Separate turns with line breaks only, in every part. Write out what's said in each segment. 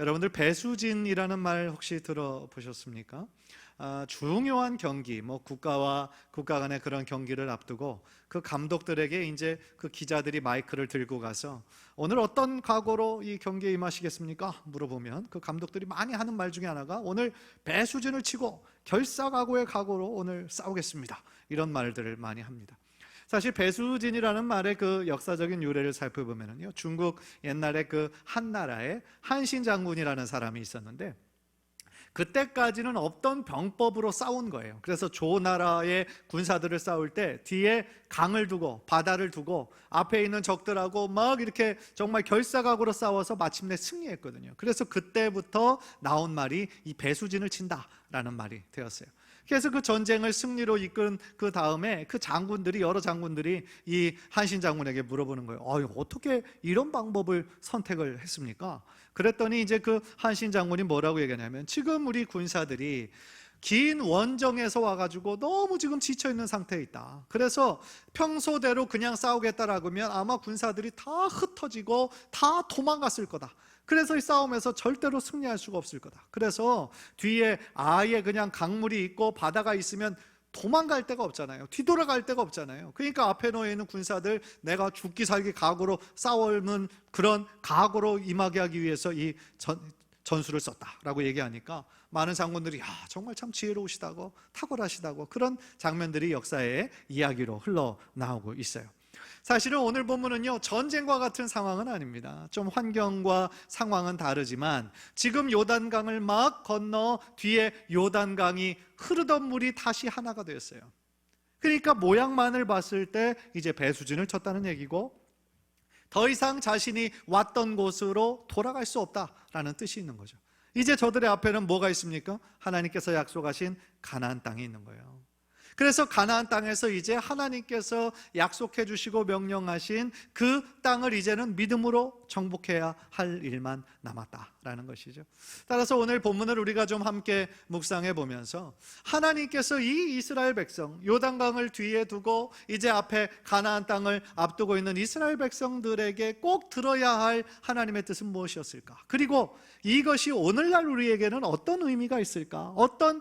여러분들 배수진이라는 말 혹시 들어보셨습니까? 아, 중요한 경기, 뭐 국가와 국가 간의 그런 경기를 앞두고 그 감독들에게 이제 그 기자들이 마이크를 들고 가서 오늘 어떤 각오로 이 경기에 임하시겠습니까? 물어보면 그 감독들이 많이 하는 말 중에 하나가 오늘 배수진을 치고 결사각오의 각오로 오늘 싸우겠습니다. 이런 말들을 많이 합니다. 사실 배수진이라는 말의 그 역사적인 유래를 살펴보면요. 중국 옛날에 그 한나라에 한신 장군이라는 사람이 있었는데 그때까지는 없던 병법으로 싸운 거예요. 그래서 조나라의 군사들을 싸울 때 뒤에 강을 두고 바다를 두고 앞에 있는 적들하고 막 이렇게 정말 결사각오로 싸워서 마침내 승리했거든요. 그래서 그때부터 나온 말이 이 배수진을 친다 라는 말이 되었어요. 그래서 그 전쟁을 승리로 이끈 그 다음에 그 장군들이 여러 장군들이 이 한신 장군에게 물어보는 거예요. 어, 어떻게 이런 방법을 선택을 했습니까? 그랬더니 이제 그 한신 장군이 뭐라고 얘기하냐면 지금 우리 군사들이 긴 원정에서 와가지고 너무 지금 지쳐 있는 상태에 있다. 그래서 평소대로 그냥 싸우겠다라고 하면 아마 군사들이 다 흩어지고 다 도망갔을 거다. 그래서 이 싸움에서 절대로 승리할 수가 없을 거다. 그래서 뒤에 아예 그냥 강물이 있고 바다가 있으면 도망갈 데가 없잖아요. 뒤돌아갈 데가 없잖아요. 그러니까 앞에 놓여 있는 군사들 내가 죽기 살기 각오로 싸우는 그런 각오로 임하게 하기 위해서 이 전, 전술을 썼다라고 얘기하니까 많은 장군들이 야 정말 참 지혜로우시다고 탁월하시다고 그런 장면들이 역사의 이야기로 흘러 나오고 있어요. 사실은 오늘 본문은요 전쟁과 같은 상황은 아닙니다. 좀 환경과 상황은 다르지만 지금 요단강을 막 건너 뒤에 요단강이 흐르던 물이 다시 하나가 되었어요. 그러니까 모양만을 봤을 때 이제 배수진을 쳤다는 얘기고 더 이상 자신이 왔던 곳으로 돌아갈 수 없다라는 뜻이 있는 거죠. 이제 저들의 앞에는 뭐가 있습니까? 하나님께서 약속하신 가나안 땅이 있는 거예요. 그래서 가나안 땅에서 이제 하나님께서 약속해 주시고 명령하신 그 땅을 이제는 믿음으로 정복해야 할 일만 남았다라는 것이죠. 따라서 오늘 본문을 우리가 좀 함께 묵상해 보면서 하나님께서 이 이스라엘 백성 요단강을 뒤에 두고 이제 앞에 가나안 땅을 앞두고 있는 이스라엘 백성들에게 꼭 들어야 할 하나님의 뜻은 무엇이었을까? 그리고 이것이 오늘날 우리에게는 어떤 의미가 있을까? 어떤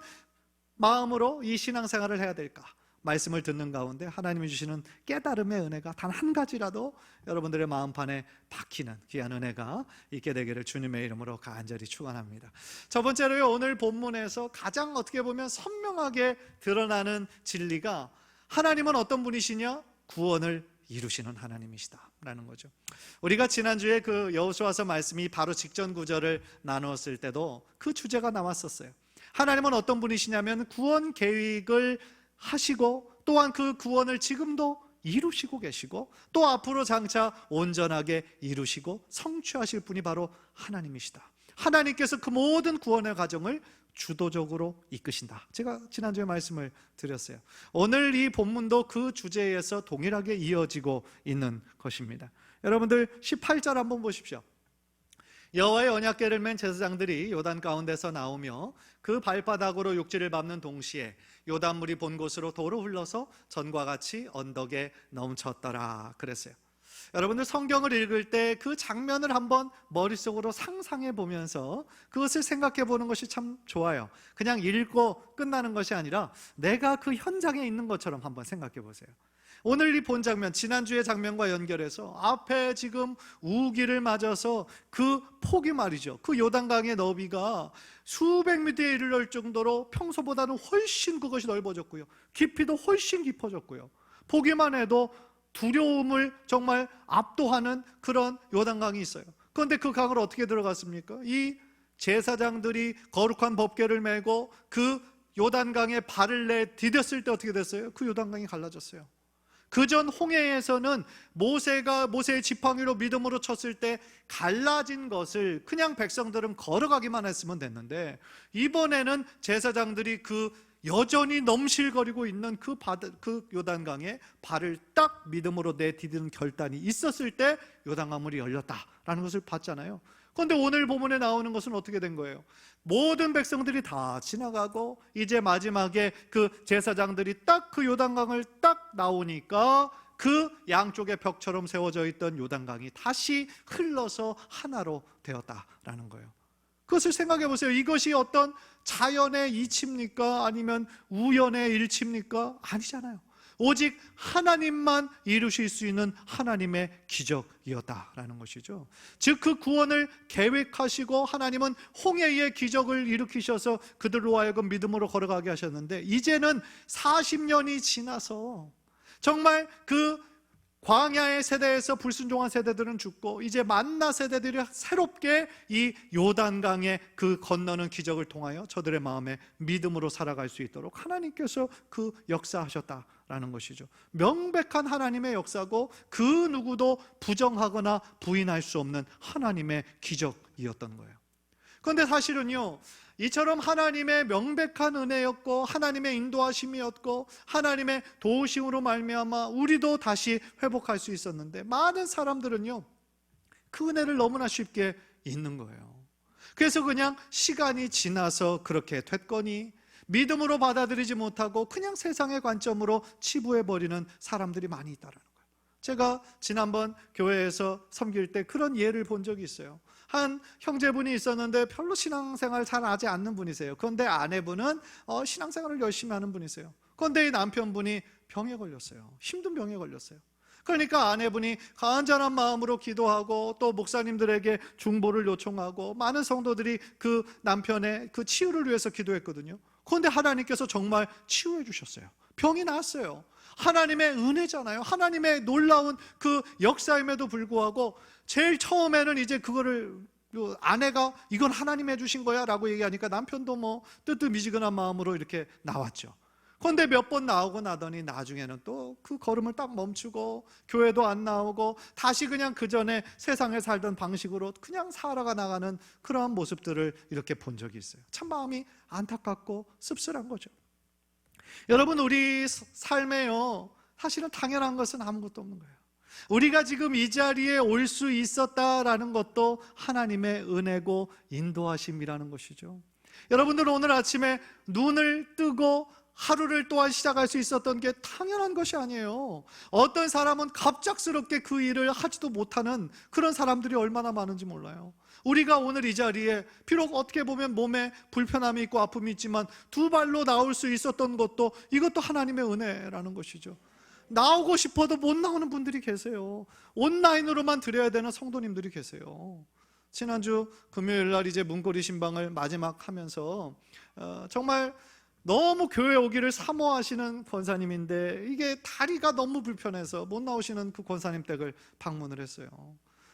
마음으로 이 신앙생활을 해야 될까? 말씀을 듣는 가운데 하나님이 주시는 깨달음의 은혜가 단 한 가지라도 여러분들의 마음판에 박히는 귀한 은혜가 있게 되기를 주님의 이름으로 간절히 축원합니다. 첫 번째로요 오늘 본문에서 가장 어떻게 보면 선명하게 드러나는 진리가 하나님은 어떤 분이시냐? 구원을 이루시는 하나님이시다라는 거죠. 우리가 지난주에 그 여호수아서 말씀이 바로 직전 구절을 나누었을 때도 그 주제가 나왔었어요. 하나님은 어떤 분이시냐면 구원 계획을 하시고 또한 그 구원을 지금도 이루시고 계시고 또 앞으로 장차 온전하게 이루시고 성취하실 분이 바로 하나님이시다. 하나님께서 그 모든 구원의 과정을 주도적으로 이끄신다. 제가 지난주에 말씀을 드렸어요. 오늘 이 본문도 그 주제에서 동일하게 이어지고 있는 것입니다. 여러분들 18절 한번 보십시오. 여호와의 언약궤를 맨 제사장들이 요단 가운데서 나오며 그 발바닥으로 육지를 밟는 동시에 요단물이 본 곳으로 도로 흘러서 전과 같이 언덕에 넘쳤더라 그랬어요. 여러분들 성경을 읽을 때 그 장면을 한번 머릿속으로 상상해 보면서 그것을 생각해 보는 것이 참 좋아요. 그냥 읽고 끝나는 것이 아니라 내가 그 현장에 있는 것처럼 한번 생각해 보세요. 오늘 이 본 장면, 지난주의 장면과 연결해서 앞에 지금 우기를 맞아서 그 폭이 말이죠. 그 요단강의 너비가 수백 미터에 이를 정도로 평소보다는 훨씬 그것이 넓어졌고요. 깊이도 훨씬 깊어졌고요. 보기만 해도 두려움을 정말 압도하는 그런 요단강이 있어요. 그런데 그 강을 어떻게 들어갔습니까? 이 제사장들이 거룩한 법궤를 메고 그 요단강에 발을 내 디뎠을 때 어떻게 됐어요? 그 요단강이 갈라졌어요. 그전 홍해에서는 모세가 모세의 지팡이로 믿음으로 쳤을 때 갈라진 것을 그냥 백성들은 걸어가기만 했으면 됐는데 이번에는 제사장들이 그 여전히 넘실거리고 있는 그 바다, 그 요단강에 발을 딱 믿음으로 내디디는 결단이 있었을 때 요단강물이 열렸다라는 것을 봤잖아요. 그런데 오늘 본문에 나오는 것은 어떻게 된 거예요? 모든 백성들이 다 지나가고 이제 마지막에 그 제사장들이 딱 그 요단강을 딱 나오니까 그 양쪽에 벽처럼 세워져 있던 요단강이 다시 흘러서 하나로 되었다라는 거예요. 그것을 생각해 보세요. 이것이 어떤 자연의 이치입니까? 아니면 우연의 일치입니까? 아니잖아요. 오직 하나님만 이루실 수 있는 하나님의 기적이었다라는 것이죠. 즉 그 구원을 계획하시고 하나님은 홍해의 기적을 일으키셔서 그들로 하여금 믿음으로 걸어가게 하셨는데 이제는 40년이 지나서 정말 그 광야의 세대에서 불순종한 세대들은 죽고 이제 만나 세대들이 새롭게 이 요단강의 그 건너는 기적을 통하여 저들의 마음에 믿음으로 살아갈 수 있도록 하나님께서 그 역사하셨다 라는 것이죠. 명백한 하나님의 역사고 그 누구도 부정하거나 부인할 수 없는 하나님의 기적이었던 거예요. 그런데 사실은요, 이처럼 하나님의 명백한 은혜였고 하나님의 인도하심이었고 하나님의 도우심으로 말미암아 우리도 다시 회복할 수 있었는데 많은 사람들은요 그 은혜를 너무나 쉽게 잊는 거예요. 그래서 그냥 시간이 지나서 그렇게 됐거니 믿음으로 받아들이지 못하고 그냥 세상의 관점으로 치부해 버리는 사람들이 많이 있다라는 거예요. 제가 지난번 교회에서 섬길 때 그런 예를 본 적이 있어요. 한 형제분이 있었는데 별로 신앙생활 잘 하지 않는 분이세요. 그런데 아내분은 어, 신앙생활을 열심히 하는 분이세요. 그런데 이 남편분이 병에 걸렸어요. 힘든 병에 걸렸어요. 그러니까 아내분이 간절한 마음으로 기도하고 또 목사님들에게 중보를 요청하고 많은 성도들이 그 남편의 그 치유를 위해서 기도했거든요. 그런데 하나님께서 정말 치유해 주셨어요. 병이 나았어요. 하나님의 은혜잖아요. 하나님의 놀라운 그 역사임에도 불구하고 제일 처음에는 이제 그거를 그 아내가 이건 하나님 해주신 거야 라고 얘기하니까 남편도 뭐 뜨뜻미지근한 마음으로 이렇게 나왔죠. 그런데 몇 번 나오고 나더니 나중에는 또 그 걸음을 딱 멈추고 교회도 안 나오고 다시 그냥 그 전에 세상에 살던 방식으로 그냥 살아가 나가는 그러한 모습들을 이렇게 본 적이 있어요. 참 마음이 안타깝고 씁쓸한 거죠. 여러분 우리 삶에요 사실은 당연한 것은 아무것도 없는 거예요. 우리가 지금 이 자리에 올 수 있었다라는 것도 하나님의 은혜고 인도하심이라는 것이죠. 여러분들 오늘 아침에 눈을 뜨고 하루를 또한 시작할 수 있었던 게 당연한 것이 아니에요. 어떤 사람은 갑작스럽게 그 일을 하지도 못하는 그런 사람들이 얼마나 많은지 몰라요. 우리가 오늘 이 자리에 비록 어떻게 보면 몸에 불편함이 있고 아픔이 있지만 두 발로 나올 수 있었던 것도 이것도 하나님의 은혜라는 것이죠. 나오고 싶어도 못 나오는 분들이 계세요. 온라인으로만 드려야 되는 성도님들이 계세요. 지난주 금요일 날 이제 문고리 신방을 마지막 하면서 어, 정말 너무 교회 오기를 사모하시는 권사님인데 이게 다리가 너무 불편해서 못 나오시는 그 권사님 댁을 방문을 했어요.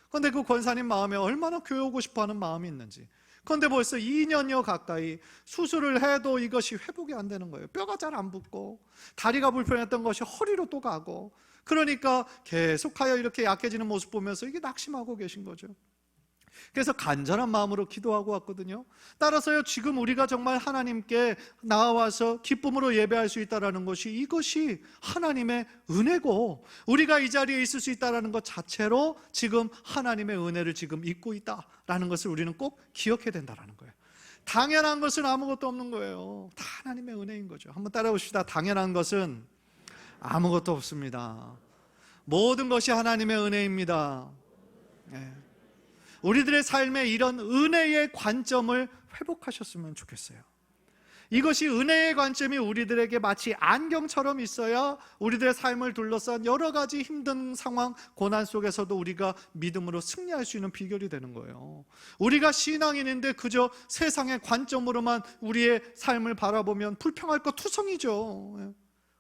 그런데 그 권사님 마음에 얼마나 교회 오고 싶어 하는 마음이 있는지. 그런데 벌써 2년여 가까이 수술을 해도 이것이 회복이 안 되는 거예요. 뼈가 잘 안 붙고 다리가 불편했던 것이 허리로 또 가고 그러니까 계속하여 이렇게 약해지는 모습 보면서 이게 낙심하고 계신 거죠. 그래서 간절한 마음으로 기도하고 왔거든요. 따라서요, 지금 우리가 정말 하나님께 나와서 기쁨으로 예배할 수 있다라는 것이 이것이 하나님의 은혜고 우리가 이 자리에 있을 수 있다라는 것 자체로 지금 하나님의 은혜를 지금 잊고 있다라는 것을 우리는 꼭 기억해야 된다라는 거예요. 당연한 것은 아무것도 없는 거예요. 다 하나님의 은혜인 거죠. 한번 따라오시다. 당연한 것은 아무것도 없습니다. 모든 것이 하나님의 은혜입니다. 네. 우리들의 삶에 이런 은혜의 관점을 회복하셨으면 좋겠어요. 이것이 은혜의 관점이 우리들에게 마치 안경처럼 있어야 우리들의 삶을 둘러싼 여러 가지 힘든 상황, 고난 속에서도 우리가 믿음으로 승리할 수 있는 비결이 되는 거예요. 우리가 신앙인인데 그저 세상의 관점으로만 우리의 삶을 바라보면 불평할 것 투성이죠.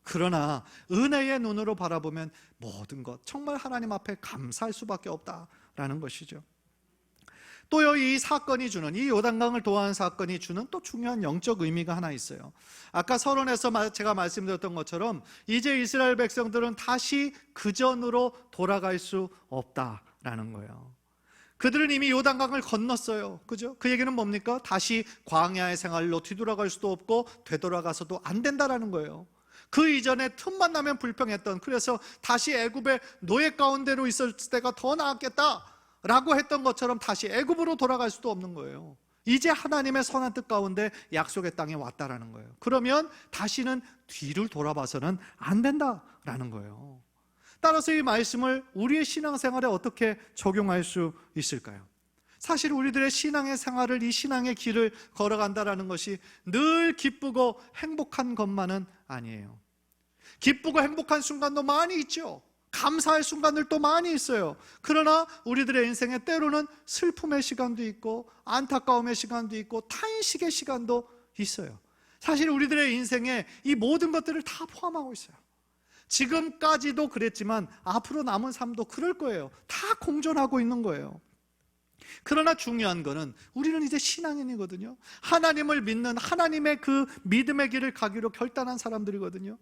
그러나 은혜의 눈으로 바라보면 모든 것 정말 하나님 앞에 감사할 수밖에 없다라는 것이죠. 또요 이 사건이 주는 이 요단강을 도한 사건이 주는 또 중요한 영적 의미가 하나 있어요. 아까 서론에서 제가 말씀드렸던 것처럼 이제 이스라엘 백성들은 다시 그 전으로 돌아갈 수 없다라는 거예요. 그들은 이미 요단강을 건넜어요. 그죠? 그 얘기는 뭡니까? 다시 광야의 생활로 뒤돌아갈 수도 없고 되돌아가서도 안 된다라는 거예요. 그 이전에 틈만 나면 불평했던 그래서 다시 애굽의 노예 가운데로 있을 때가 더 나았겠다. 라고 했던 것처럼 다시 애굽으로 돌아갈 수도 없는 거예요. 이제 하나님의 선한 뜻 가운데 약속의 땅에 왔다라는 거예요. 그러면 다시는 뒤를 돌아봐서는 안 된다라는 거예요. 따라서 이 말씀을 우리의 신앙생활에 어떻게 적용할 수 있을까요? 사실 우리들의 신앙의 생활을 이 신앙의 길을 걸어간다라는 것이 늘 기쁘고 행복한 것만은 아니에요. 기쁘고 행복한 순간도 많이 있죠. 감사할 순간들도 많이 있어요. 그러나 우리들의 인생에 때로는 슬픔의 시간도 있고 안타까움의 시간도 있고 탄식의 시간도 있어요. 사실 우리들의 인생에 이 모든 것들을 다 포함하고 있어요. 지금까지도 그랬지만 앞으로 남은 삶도 그럴 거예요. 다 공존하고 있는 거예요. 그러나 중요한 거는 우리는 이제 신앙인이거든요. 하나님을 믿는 하나님의 그 믿음의 길을 가기로 결단한 사람들이거든요.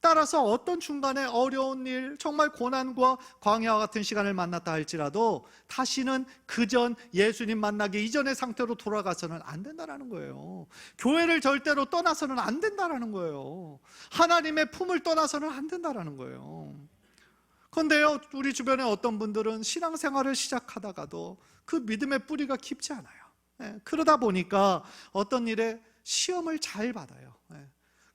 따라서 어떤 중간에 어려운 일, 정말 고난과 광야와 같은 시간을 만났다 할지라도 다시는 그전 예수님 만나기 이전의 상태로 돌아가서는 안 된다라는 거예요. 교회를 절대로 떠나서는 안 된다라는 거예요. 하나님의 품을 떠나서는 안 된다라는 거예요. 그런데요, 우리 주변에 어떤 분들은 신앙생활을 시작하다가도 그 믿음의 뿌리가 깊지 않아요. 예, 그러다 보니까 어떤 일에 시험을 잘 받아요. 예.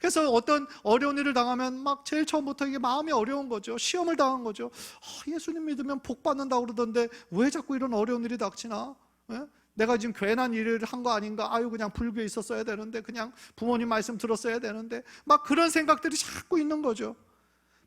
그래서 어떤 어려운 일을 당하면 막 제일 처음부터 이게 마음이 어려운 거죠. 시험을 당한 거죠. 아, 예수님 믿으면 복 받는다고 그러던데 왜 자꾸 이런 어려운 일이 닥치나? 예? 내가 지금 괜한 일을 한 거 아닌가? 아유 그냥 불교에 있었어야 되는데 그냥 부모님 말씀 들었어야 되는데 막 그런 생각들이 자꾸 있는 거죠.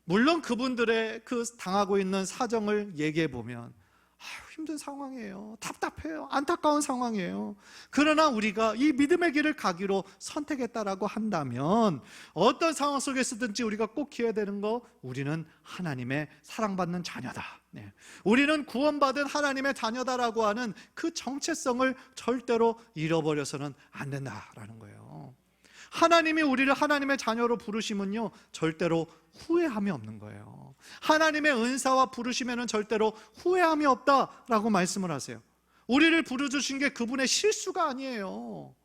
물론 그분들의 그 당하고 있는 사정을 얘기해 보면 아유, 힘든 상황이에요. 답답해요. 안타까운 상황이에요. 그러나 우리가 이 믿음의 길을 가기로 선택했다라고 한다면 어떤 상황 속에서든지 우리가 꼭 기해야 되는 거 우리는 하나님의 사랑받는 자녀다. 네. 우리는 구원받은 하나님의 자녀다라고 하는 그 정체성을 절대로 잃어버려서는 안 된다라는 거예요. 하나님이 우리를 하나님의 자녀로 부르시면요 절대로 후회함이 없는 거예요. 하나님의 은사와 부르시면은 절대로 후회함이 없다라고 말씀을 하세요. 우리를 부르주신 게 그분의 실수가 아니에요.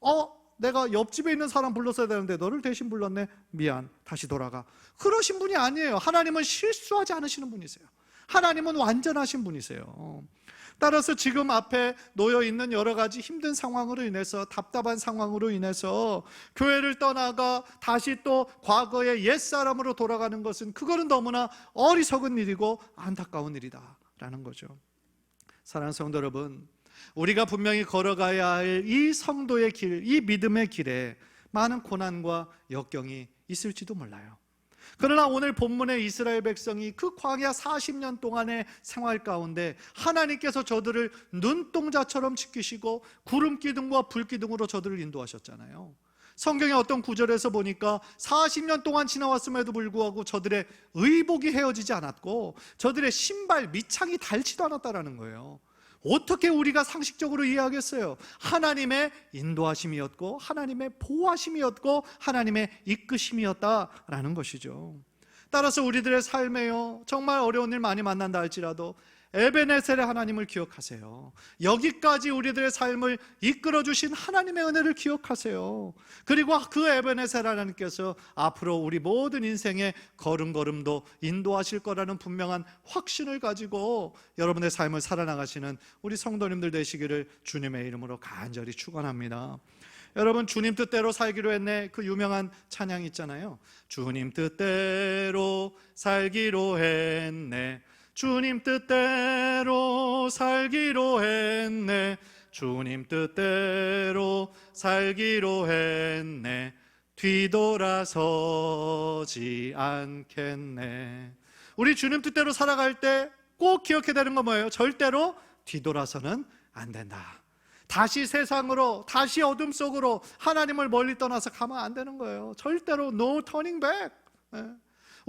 어, 내가 옆집에 있는 사람 불렀어야 되는데 너를 대신 불렀네. 미안. 다시 돌아가. 그러신 분이 아니에요. 하나님은 실수하지 않으시는 분이세요. 하나님은 완전하신 분이세요. 따라서 지금 앞에 놓여 있는 여러 가지 힘든 상황으로 인해서 답답한 상황으로 인해서 교회를 떠나가 다시 또 과거의 옛사람으로 돌아가는 것은 그거는 너무나 어리석은 일이고 안타까운 일이다라는 거죠. 사랑하는 성도 여러분, 우리가 분명히 걸어가야 할 이 성도의 길, 이 믿음의 길에 많은 고난과 역경이 있을지도 몰라요. 그러나 오늘 본문의 이스라엘 백성이 그 광야 40년 동안의 생활 가운데 하나님께서 저들을 눈동자처럼 지키시고 구름 기둥과 불 기둥으로 저들을 인도하셨잖아요. 성경의 어떤 구절에서 보니까 40년 동안 지나왔음에도 불구하고 저들의 의복이 헤어지지 않았고 저들의 신발 밑창이 닳지도 않았다라는 거예요. 어떻게 우리가 상식적으로 이해하겠어요? 하나님의 인도하심이었고 하나님의 보호하심이었고 하나님의 이끄심이었다라는 것이죠. 따라서 우리들의 삶에요 정말 어려운 일 많이 만난다 할지라도 에베네셀의 하나님을 기억하세요. 여기까지 우리들의 삶을 이끌어 주신 하나님의 은혜를 기억하세요. 그리고 그 에베네셀 하나님께서 앞으로 우리 모든 인생의 걸음걸음도 인도하실 거라는 분명한 확신을 가지고 여러분의 삶을 살아나가시는 우리 성도님들 되시기를 주님의 이름으로 간절히 축원합니다. 여러분 주님 뜻대로 살기로 했네 그 유명한 찬양 있잖아요. 주님 뜻대로 살기로 했네. 주님 뜻대로 살기로 했네. 주님 뜻대로 살기로 했네. 뒤돌아서지 않겠네. 우리 주님 뜻대로 살아갈 때 꼭 기억해야 되는 건 뭐예요? 절대로 뒤돌아서는 안 된다. 다시 세상으로, 다시 어둠 속으로 하나님을 멀리 떠나서 가면 안 되는 거예요. 절대로 no turning back.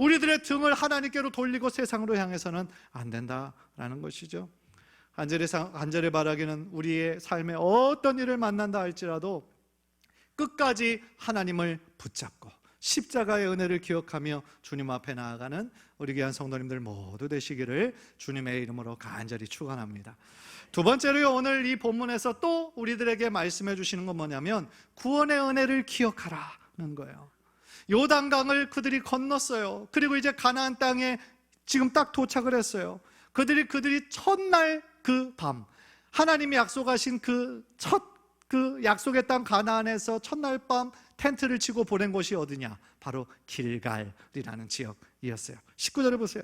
예. 우리들의 등을 하나님께로 돌리고 세상으로 향해서는 안 된다라는 것이죠. 간절히, 간절히 바라기는 우리의 삶에 어떤 일을 만난다 할지라도 끝까지 하나님을 붙잡고 십자가의 은혜를 기억하며 주님 앞에 나아가는 우리 귀한 성도님들 모두 되시기를 주님의 이름으로 간절히 축원합니다. 두 번째로 오늘 이 본문에서 또 우리들에게 말씀해 주시는 건 뭐냐면 구원의 은혜를 기억하라는 거예요. 요단강을 그들이 건넜어요. 그리고 이제 가나안 땅에 지금 딱 도착을 했어요. 그들이 그들이 첫날 그 밤 하나님이 약속하신 그첫그 약속의 땅 가나안에서 첫날 밤 텐트를 치고 보낸 곳이 어디냐? 바로 길갈이라는 지역이었어요. 19절에 보세요.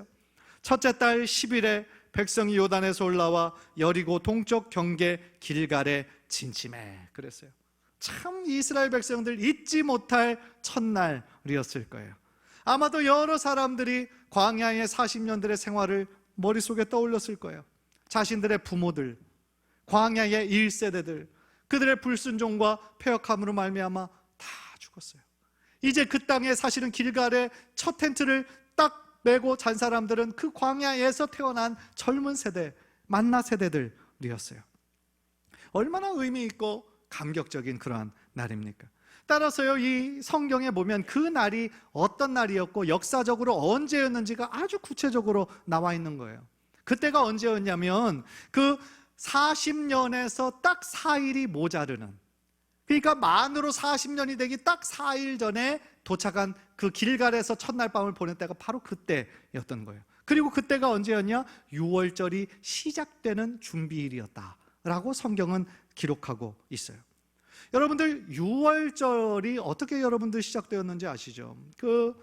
첫째 달 10일에 백성이 요단에서 올라와 여리고 동쪽 경계 길갈에 진침해 그랬어요. 참 이스라엘 백성들 잊지 못할 첫날이었을 거예요. 아마도 여러 사람들이 광야의 40년들의 생활을 머릿속에 떠올렸을 거예요. 자신들의 부모들, 광야의 1세대들, 그들의 불순종과 폐역함으로 말미암아 다 죽었어요. 이제 그 땅에 사실은 길갈에 첫 텐트를 딱 메고 잔 사람들은 그 광야에서 태어난 젊은 세대, 만나 세대들이었어요. 얼마나 의미 있고 감격적인 그러한 날입니까? 따라서요, 이 성경에 보면 그 날이 어떤 날이었고 역사적으로 언제였는지가 아주 구체적으로 나와 있는 거예요. 그때가 언제였냐면 그 40년에서 딱 4일이 모자르는 그러니까 만으로 40년이 되기 딱 4일 전에 도착한 그 길갈에서 첫날 밤을 보낸 때가 바로 그때였던 거예요. 그리고 그때가 언제였냐? 6월절이 시작되는 준비일이었다라고 성경은 기록하고 있어요. 여러분들 6월절이 어떻게 여러분들 시작되었는지 아시죠? 그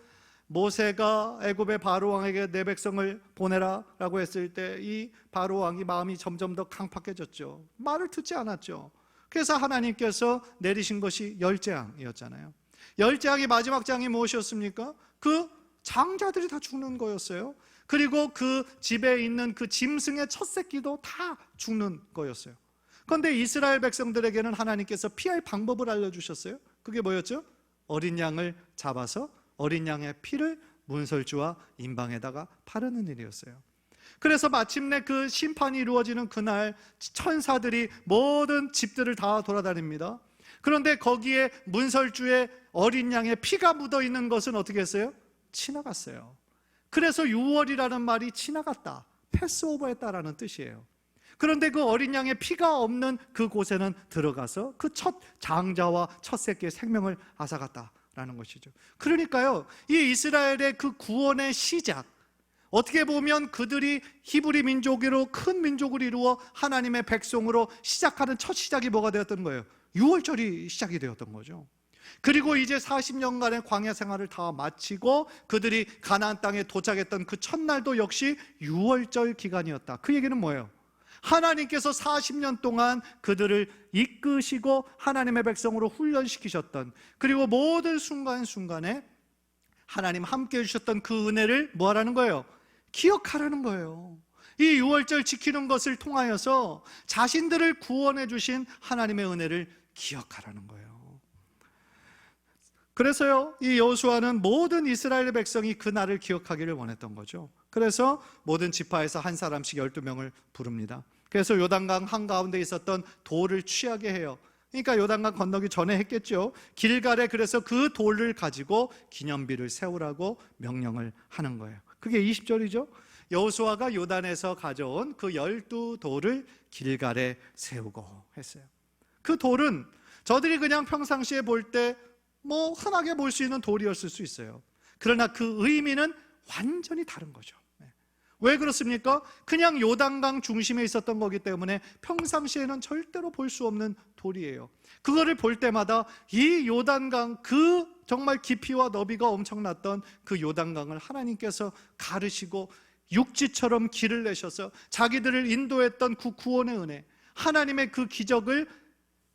모세가 애굽의 바로 왕에게 내 백성을 보내라라고 했을 때 이 바로 왕이 마음이 점점 더 강팍해졌죠. 말을 듣지 않았죠. 그래서 하나님께서 내리신 것이 열재앙이었잖아요. 열재앙의 마지막 장이 무엇이었습니까? 그 장자들이 다 죽는 거였어요. 그리고 그 집에 있는 그 짐승의 첫 새끼도 다 죽는 거였어요. 그런데 이스라엘 백성들에게는 하나님께서 피할 방법을 알려주셨어요. 그게 뭐였죠? 어린 양을 잡아서 어린 양의 피를 문설주와 임방에다가 바르는 일이었어요. 그래서 마침내 그 심판이 이루어지는 그날 천사들이 모든 집들을 다 돌아다닙니다. 그런데 거기에 문설주의 어린 양의 피가 묻어 있는 것은 어떻게 했어요? 지나갔어요. 그래서 6월이라는 말이 지나갔다. 패스오버했다라는 뜻이에요. 그런데 그 어린 양의 피가 없는 그 곳에는 들어가서 그 첫 장자와 첫 새끼의 생명을 앗아갔다라는 것이죠. 그러니까요, 이 이스라엘의 그 구원의 시작, 어떻게 보면 그들이 히브리 민족으로 큰 민족을 이루어 하나님의 백성으로 시작하는 첫 시작이 뭐가 되었던 거예요? 6월절이 시작이 되었던 거죠. 그리고 이제 40년간의 광야 생활을 다 마치고 그들이 가나안 땅에 도착했던 그 첫날도 역시 6월절 기간이었다. 그 얘기는 뭐예요? 하나님께서 40년 동안 그들을 이끄시고 하나님의 백성으로 훈련시키셨던 그리고 모든 순간순간에 하나님 함께 해주셨던 그 은혜를 뭐 하라는 거예요? 기억하라는 거예요. 이 6월절 지키는 것을 통하여서 자신들을 구원해 주신 하나님의 은혜를 기억하라는 거예요. 그래서요, 이 여호수아는 모든 이스라엘 백성이 그 날을 기억하기를 원했던 거죠. 그래서 모든 지파에서 한 사람씩 12명을 부릅니다. 그래서 요단강 한가운데 있었던 돌을 취하게 해요. 그러니까 요단강 건너기 전에 했겠죠. 길갈에 그래서 그 돌을 가지고 기념비를 세우라고 명령을 하는 거예요. 그게 20절이죠. 여호수아가 요단에서 가져온 그 열두 돌을 길갈에 세우고 했어요. 그 돌은 저들이 그냥 평상시에 볼때 뭐 흔하게 볼 수 있는 돌이었을 수 있어요. 그러나 그 의미는 완전히 다른 거죠. 네. 왜 그렇습니까? 그냥 요단강 중심에 있었던 거기 때문에 평상시에는 절대로 볼 수 없는 돌이에요. 그거를 볼 때마다 이 요단강 그 정말 깊이와 너비가 엄청났던 그 요단강을 하나님께서 가르시고 육지처럼 길을 내셔서 자기들을 인도했던 그 구원의 은혜, 하나님의 그 기적을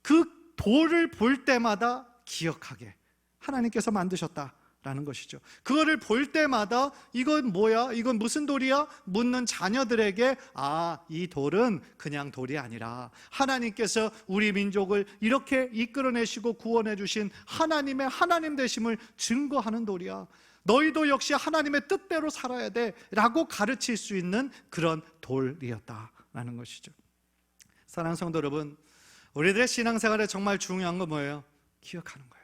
그 돌을 볼 때마다 기억하게 하나님께서 만드셨다라는 것이죠. 그거를 볼 때마다 이건 뭐야? 이건 무슨 돌이야? 묻는 자녀들에게 아, 이 돌은 그냥 돌이 아니라 하나님께서 우리 민족을 이렇게 이끌어내시고 구원해 주신 하나님의 하나님 되심을 증거하는 돌이야. 너희도 역시 하나님의 뜻대로 살아야 돼 라고 가르칠 수 있는 그런 돌이었다라는 것이죠. 사랑하는 성도 여러분, 우리들의 신앙생활에 정말 중요한 건 뭐예요? 기억하는 거예요.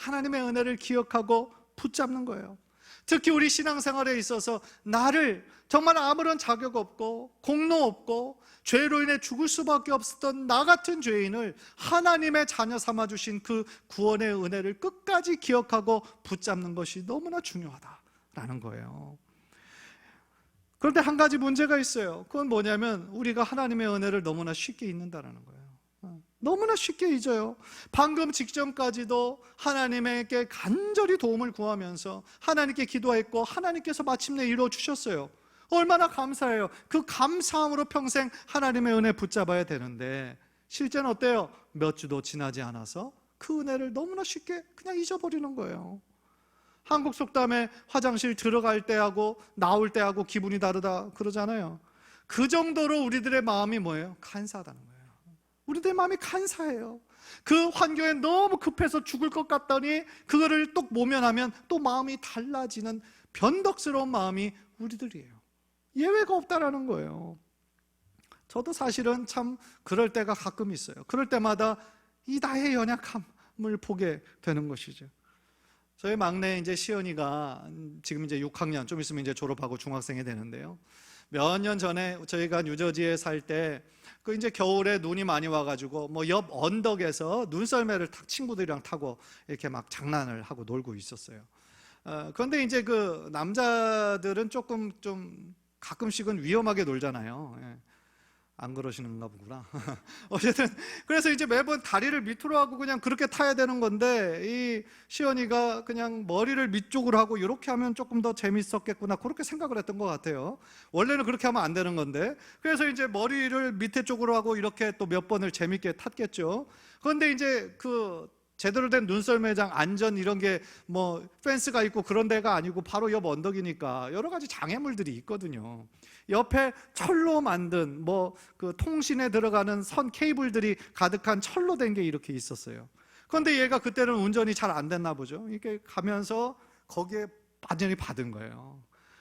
하나님의 은혜를 기억하고 붙잡는 거예요. 특히 우리 신앙생활에 있어서 나를 정말 아무런 자격 없고 공로 없고 죄로 인해 죽을 수밖에 없었던 나 같은 죄인을 하나님의 자녀 삼아 주신 그 구원의 은혜를 끝까지 기억하고 붙잡는 것이 너무나 중요하다라는 거예요. 그런데 한 가지 문제가 있어요. 그건 뭐냐면 우리가 하나님의 은혜를 너무나 쉽게 잊는다라는 거예요. 너무나 쉽게 잊어요. 방금 직전까지도 하나님에게 간절히 도움을 구하면서 하나님께 기도했고 하나님께서 마침내 이루어 주셨어요. 얼마나 감사해요. 그 감사함으로 평생 하나님의 은혜 붙잡아야 되는데 실제는 어때요? 몇 주도 지나지 않아서 그 은혜를 너무나 쉽게 그냥 잊어버리는 거예요. 한국 속담에 화장실 들어갈 때하고 나올 때하고 기분이 다르다 그러잖아요. 그 정도로 우리들의 마음이 뭐예요? 간사하다는 거예요. 우리들의 마음이 간사해요. 그 환경에 너무 급해서 죽을 것 같더니 그거를 또 모면하면 또 마음이 달라지는 변덕스러운 마음이 우리들이에요. 예외가 없다라는 거예요. 저도 사실은 참 그럴 때가 가끔 있어요. 그럴 때마다 이 나의 연약함을 보게 되는 것이죠. 저희 막내 이제 시연이가 지금 이제 6학년 좀 있으면 이제 졸업하고 중학생이 되는데요. 몇 년 전에 저희가 뉴저지에 살 때 그 이제 겨울에 눈이 많이 와가지고 뭐 옆 언덕에서 눈썰매를 탁 친구들이랑 타고 이렇게 막 장난을 하고 놀고 있었어요. 어, 그런데 이제 그 남자들은 조금 좀 가끔씩은 위험하게 놀잖아요. 예. 안 그러시는가 보구나. 어쨌든 그래서 이제 매번 다리를 밑으로 하고 그냥 그렇게 타야 되는 건데 이 시연이가 그냥 머리를 밑쪽으로 하고 이렇게 하면 조금 더 재밌었겠구나 그렇게 생각을 했던 것 같아요. 원래는 그렇게 하면 안 되는 건데 그래서 이제 머리를 밑에 쪽으로 하고 이렇게 또 몇 번을 재밌게 탔겠죠. 그런데 이제 그 제대로 된 눈썰 매장 안전 이런 게 뭐 펜스가 있고 그런 데가 아니고 바로 옆 언덕이니까 여러 가지 장애물들이 있거든요. 옆에 철로 만든 뭐 그 통신에 들어가는 선 케이블들이 가득한 철로 된 게 이렇게 있었어요. 그런데 얘가 그때는 운전이 잘 안 됐나 보죠. 이렇게 가면서 거기에 완전히 받은 거예요.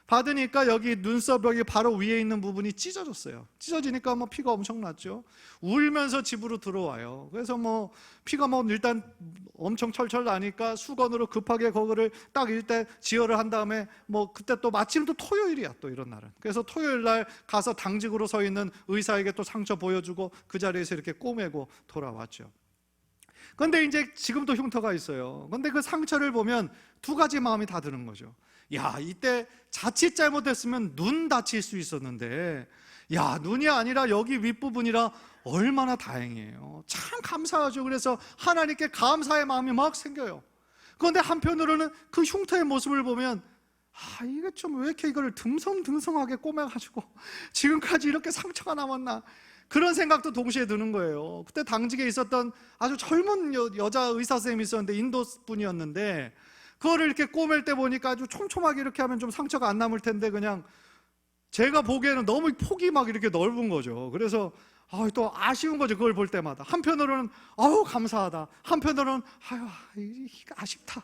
받으니까 여기 눈썹벽이 바로 위에 있는 부분이 찢어졌어요. 찢어지니까 뭐 피가 엄청 났죠. 울면서 집으로 들어와요. 그래서 뭐 피가 뭐 일단 엄청 철철 나니까 수건으로 급하게 그거를 딱 일단 지혈을 한 다음에 뭐 그때 또 마침 또 토요일이야 또 이런 날은. 그래서 토요일 날 가서 당직으로 서 있는 의사에게 또 상처 보여주고 그 자리에서 이렇게 꼬매고 돌아왔죠. 근데 이제 지금도 흉터가 있어요. 근데 그 상처를 보면 두 가지 마음이 다 드는 거죠. 야, 이때 자칫 잘못했으면 눈 다칠 수 있었는데, 야, 눈이 아니라 여기 윗부분이라 얼마나 다행이에요. 참 감사하죠. 그래서 하나님께 감사의 마음이 막 생겨요. 그런데 한편으로는 그 흉터의 모습을 보면, 아, 이게 좀 왜 이렇게 이거를 듬성듬성하게 꼬매가지고 지금까지 이렇게 상처가 남았나. 그런 생각도 동시에 드는 거예요. 그때 당직에 있었던 아주 젊은 여, 여자 의사 선생님이 있었는데 인도 분이었는데 그거를 이렇게 꼬맬 때 보니까 아주 촘촘하게 이렇게 하면 좀 상처가 안 남을 텐데 그냥 제가 보기에는 너무 폭이 막 이렇게 넓은 거죠. 그래서 아, 또 아쉬운 거죠. 그걸 볼 때마다. 한편으로는 아우 감사하다. 한편으로는 아유 이거 아쉽다.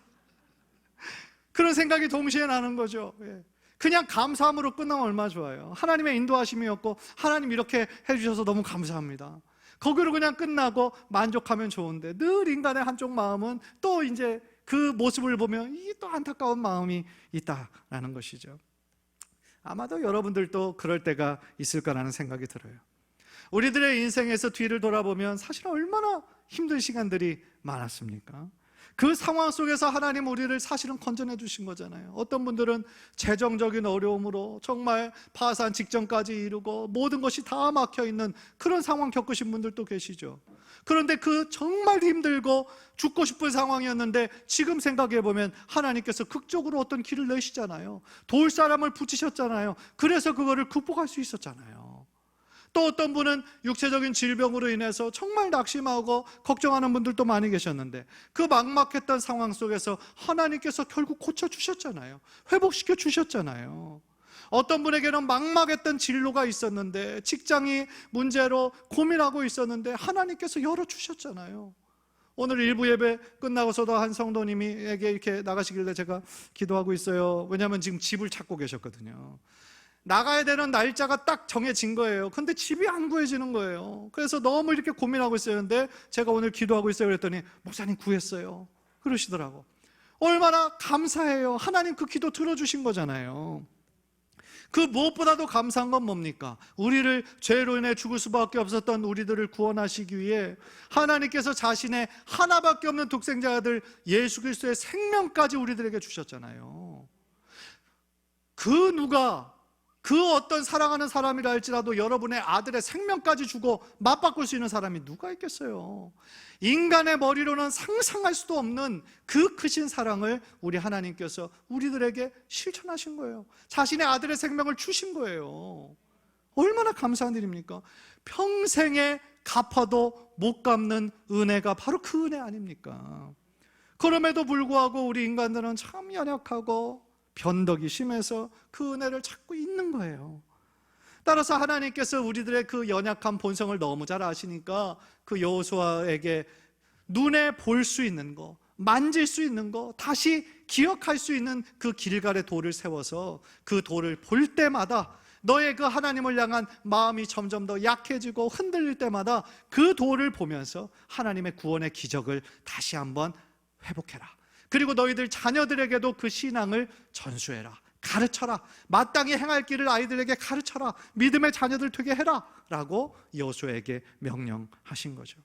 그런 생각이 동시에 나는 거죠. 예. 그냥 감사함으로 끝나면 얼마나 좋아요. 하나님의 인도하심이었고 하나님 이렇게 해주셔서 너무 감사합니다. 거기로 그냥 끝나고 만족하면 좋은데 늘 인간의 한쪽 마음은 또 이제 그 모습을 보면 이 또 안타까운 마음이 있다라는 것이죠. 아마도 여러분들도 그럴 때가 있을 거라는 생각이 들어요. 우리들의 인생에서 뒤를 돌아보면 사실 얼마나 힘든 시간들이 많았습니까? 그 상황 속에서 하나님 우리를 사실은 건져내 주신 거잖아요. 어떤 분들은 재정적인 어려움으로 정말 파산 직전까지 이르고 모든 것이 다 막혀 있는 그런 상황 겪으신 분들도 계시죠. 그런데 그 정말 힘들고 죽고 싶은 상황이었는데 지금 생각해 보면 하나님께서 극적으로 어떤 길을 내시잖아요. 도울 사람을 붙이셨잖아요. 그래서 그거를 극복할 수 있었잖아요. 또 어떤 분은 육체적인 질병으로 인해서 정말 낙심하고 걱정하는 분들도 많이 계셨는데 그 막막했던 상황 속에서 하나님께서 결국 고쳐주셨잖아요. 회복시켜 주셨잖아요. 어떤 분에게는 막막했던 진로가 있었는데 직장이 문제로 고민하고 있었는데 하나님께서 열어주셨잖아요. 오늘 일부 예배 끝나고서도 한 성도님에게 이렇게 나가시길래 제가 기도하고 있어요. 왜냐하면 지금 집을 찾고 계셨거든요. 나가야 되는 날짜가 딱 정해진 거예요. 근데 집이 안 구해지는 거예요. 그래서 너무 이렇게 고민하고 있었는데 제가 오늘 기도하고 있어요. 그랬더니 목사님 구했어요. 그러시더라고. 얼마나 감사해요. 하나님 그 기도 들어주신 거잖아요. 그 무엇보다도 감사한 건 뭡니까? 우리를 죄로 인해 죽을 수밖에 없었던 우리들을 구원하시기 위해 하나님께서 자신의 하나밖에 없는 독생자 아들 예수 그리스도의 생명까지 우리들에게 주셨잖아요. 그 누가 그 어떤 사랑하는 사람이라 할지라도 여러분의 아들의 생명까지 주고 맞바꿀 수 있는 사람이 누가 있겠어요? 인간의 머리로는 상상할 수도 없는 그 크신 사랑을 우리 하나님께서 우리들에게 실천하신 거예요. 자신의 아들의 생명을 주신 거예요. 얼마나 감사한 일입니까? 평생에 갚아도 못 갚는 은혜가 바로 그 은혜 아닙니까? 그럼에도 불구하고 우리 인간들은 참 연약하고 변덕이 심해서 그 은혜를 찾고 있는 거예요. 따라서 하나님께서 우리들의 그 연약한 본성을 너무 잘 아시니까 그 여호수아에게 눈에 볼 수 있는 거, 만질 수 있는 거, 다시 기억할 수 있는 그 길갈의 돌을 세워서 그 돌을 볼 때마다 너의 그 하나님을 향한 마음이 점점 더 약해지고 흔들릴 때마다 그 돌을 보면서 하나님의 구원의 기적을 다시 한번 회복해라. 그리고 너희들 자녀들에게도 그 신앙을 전수해라. 가르쳐라. 마땅히 행할 길을 아이들에게 가르쳐라. 믿음의 자녀들 되게 해라. 라고 여수에게 명령하신 거죠.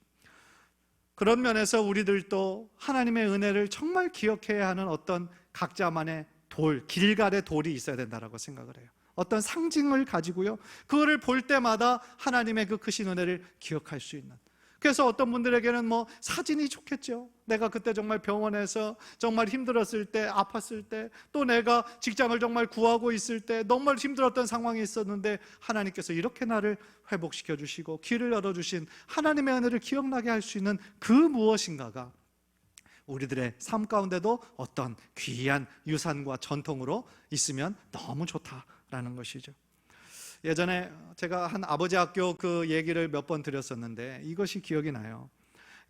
그런 면에서 우리들도 하나님의 은혜를 정말 기억해야 하는 어떤 각자만의 돌, 길갈의 돌이 있어야 된다라고 생각을 해요. 어떤 상징을 가지고요. 그거를 볼 때마다 하나님의 그 크신 은혜를 기억할 수 있는. 그래서 어떤 분들에게는 뭐 사진이 좋겠죠. 내가 그때 정말 병원에서 정말 힘들었을 때, 아팠을 때, 또 내가 직장을 정말 구하고 있을 때, 정말 힘들었던 상황이 있었는데 하나님께서 이렇게 나를 회복시켜 주시고 길을 열어 주신 하나님의 은혜를 기억나게 할 수 있는 그 무엇인가가 우리들의 삶 가운데도 어떤 귀한 유산과 전통으로 있으면 너무 좋다라는 것이죠. 예전에 제가 한 아버지 학교 그 얘기를 몇 번 드렸었는데 이것이 기억이 나요.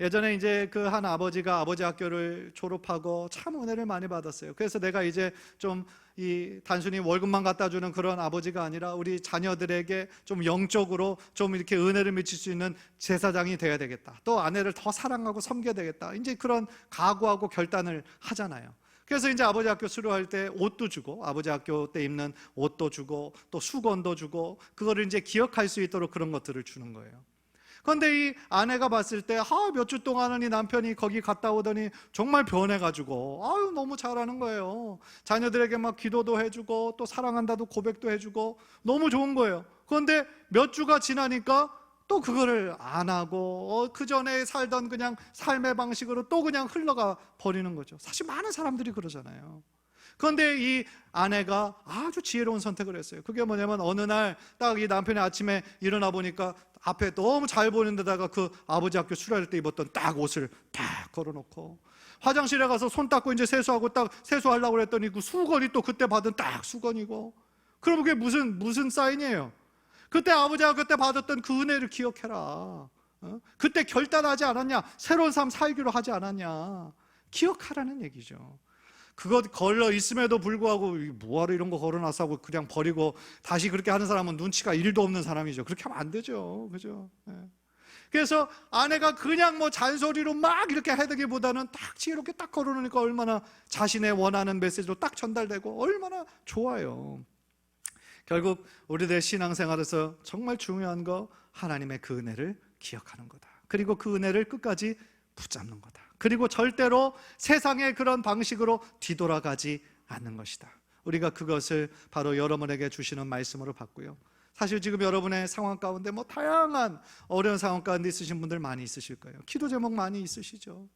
예전에 이제 그 한 아버지가 아버지 학교를 졸업하고 참 은혜를 많이 받았어요. 그래서 내가 이제 좀 이 단순히 월급만 갖다 주는 그런 아버지가 아니라 우리 자녀들에게 좀 영적으로 좀 이렇게 은혜를 미칠 수 있는 제사장이 돼야 되겠다. 또 아내를 더 사랑하고 섬겨야 되겠다. 이제 그런 각오하고 결단을 하잖아요. 그래서 이제 아버지 학교 수료할 때 옷도 주고 아버지 학교 때 입는 옷도 주고 또 수건도 주고 그거를 이제 기억할 수 있도록 그런 것들을 주는 거예요. 그런데 이 아내가 봤을 때, 아, 몇 주 동안은 이 남편이 거기 갔다 오더니 정말 변해가지고, 아유, 너무 잘하는 거예요. 자녀들에게 막 기도도 해주고, 또 사랑한다도 고백도 해주고, 너무 좋은 거예요. 그런데 몇 주가 지나니까 또 그거를 안 하고, 어, 그 전에 살던 그냥 삶의 방식으로 또 그냥 흘러가 버리는 거죠. 사실 많은 사람들이 그러잖아요. 그런데 이 아내가 아주 지혜로운 선택을 했어요. 그게 뭐냐면 어느 날 딱 이 남편이 아침에 일어나 보니까 앞에 너무 잘 보이는 데다가 그 아버지 학교 수료할 때 입었던 딱 옷을 딱 걸어놓고 화장실에 가서 손 닦고 이제 세수하고 딱 세수하려고 그랬더니 그 수건이 또 그때 받은 딱 수건이고 그럼 그게 무슨 무슨 사인이에요? 그때 아버지가 그때 받았던 그 은혜를 기억해라. 어? 그때 결단하지 않았냐? 새로운 삶 살기로 하지 않았냐? 기억하라는 얘기죠. 그것 걸러 있음에도 불구하고 뭐하러 이런 거 걸어놔서 하고 그냥 버리고 다시 그렇게 하는 사람은 눈치가 일도 없는 사람이죠. 그렇게 하면 안 되죠. 그죠? 예. 그래서 아내가 그냥 뭐 잔소리로 막 이렇게 해대기보다는 딱 지혜롭게 딱 걸어놓으니까 얼마나 자신의 원하는 메시지로 딱 전달되고 얼마나 좋아요. 결국 우리들 신앙생활에서 정말 중요한 거 하나님의 그 은혜를 기억하는 거다. 그리고 그 은혜를 끝까지 붙잡는 거다. 그리고 절대로 세상의 그런 방식으로 뒤돌아가지 않는 것이다. 우리가 그것을 바로 여러분에게 주시는 말씀으로 봤고요. 사실 지금 여러분의 상황 가운데 뭐 다양한 어려운 상황 가운데 있으신 분들 많이 있으실 거예요. 기도 제목 많이 있으시죠.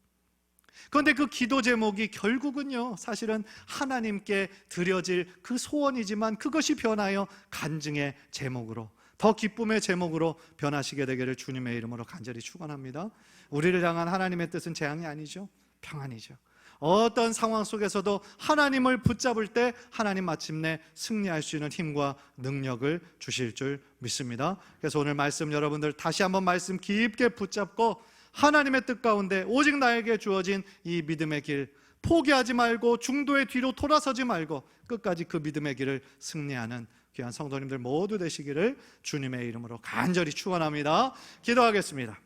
그런데 그 기도 제목이 결국은요, 사실은 하나님께 드려질 그 소원이지만 그것이 변하여 간증의 제목으로 더 기쁨의 제목으로 변하시게 되기를 주님의 이름으로 간절히 축원합니다. 우리를 향한 하나님의 뜻은 재앙이 아니죠. 평안이죠. 어떤 상황 속에서도 하나님을 붙잡을 때 하나님 마침내 승리할 수 있는 힘과 능력을 주실 줄 믿습니다. 그래서 오늘 말씀 여러분들 다시 한번 말씀 깊게 붙잡고 하나님의 뜻 가운데 오직 나에게 주어진 이 믿음의 길 포기하지 말고 중도의 뒤로 돌아서지 말고 끝까지 그 믿음의 길을 승리하는 귀한 성도님들 모두 되시기를 주님의 이름으로 간절히 축원합니다. 기도하겠습니다.